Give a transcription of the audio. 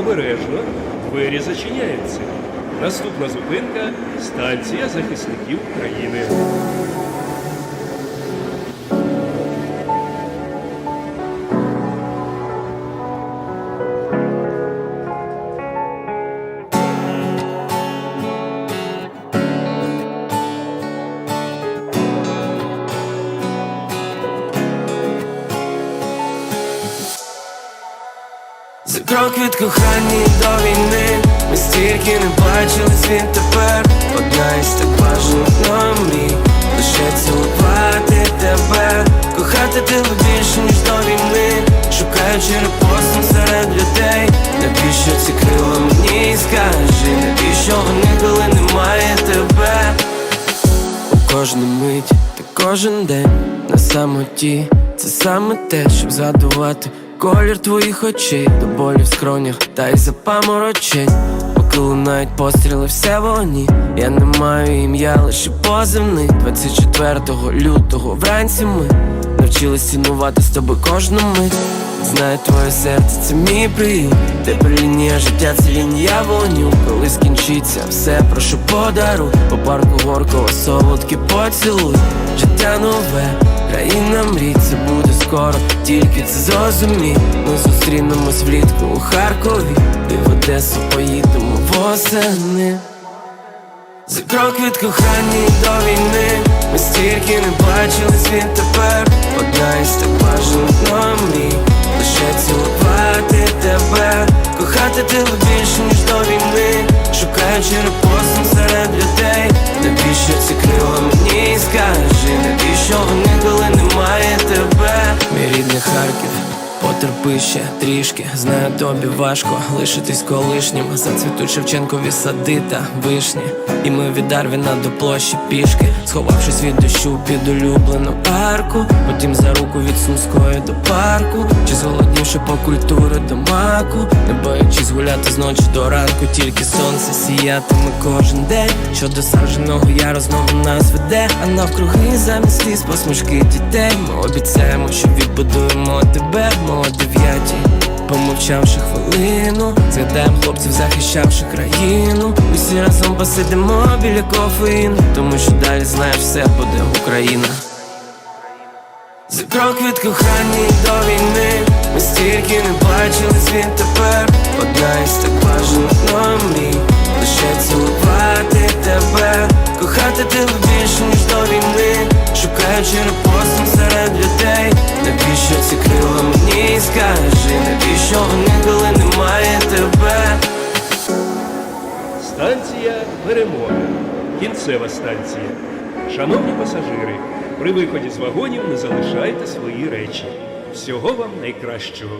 Обережно, двері зачиняються. Наступна зупинка станція захисників України. За крок від кохання до війни. Ми стільки не бачились він тепер. Одна із так мною мрій. Лише цілувати тебе. Кохати тебе більше, ніж до війни. Шукаючи репостом серед людей. Навіщо ці крила мені? Скажи Навіщо вони, коли немає тебе? У кожну мить та кожен день. На самоті Це саме те, щоб задувати колір твоїх очей До болі в скронях та й запаморочень. Поки лунають постріли все вогні Я не маю ім'я, лише позивний. 24 лютого вранці ми Навчились цінувати з тобою кожну мить. Знаю твоє серце, це мій приют. Тепер лінія життя, це лінія вогню. Коли скінчиться все, прошу подаруй По парку горкого солодкі поцілуй. Життя нове, країна мрій, скоро, тільки це зрозумій. Ми зустрінемось влітку у Харкові. І в Одесу поїдемо восени. За крок від кохання до війни. Ми стільки не бачились він yeter ki Потерпи ще трішки, знаю тобі важко лишитись колишнім. Зацвітуть Шевченкові сади та вишні. І ми від Дарвіна до площі пішки. Сховавшись від дощу під улюблену арку. Потім за руку від Сумської до парку. Чи зголоднівши по культури до маку. Не боячись гуляти з ночі до ранку. Тільки сонце сіятиме кожен день. Що до садженого яру знову нас веде. А навкруги замість сліз посмішки дітей. Ми обіцяємо, що відбудуємо тебе. Ми дев'ятій Помовчавши хвилину, згадаємо хлопців, захищавши країну. Усі разом посидимо біля кофеїн тому що далі знаєш все буде Україна. За крок від кохання до війни Ми стільки не бачили світ тепер Станція Перемога. Кінцева станція. Шановні пасажири, при виході з вагонів не залишайте свої речі. Всього вам найкращого.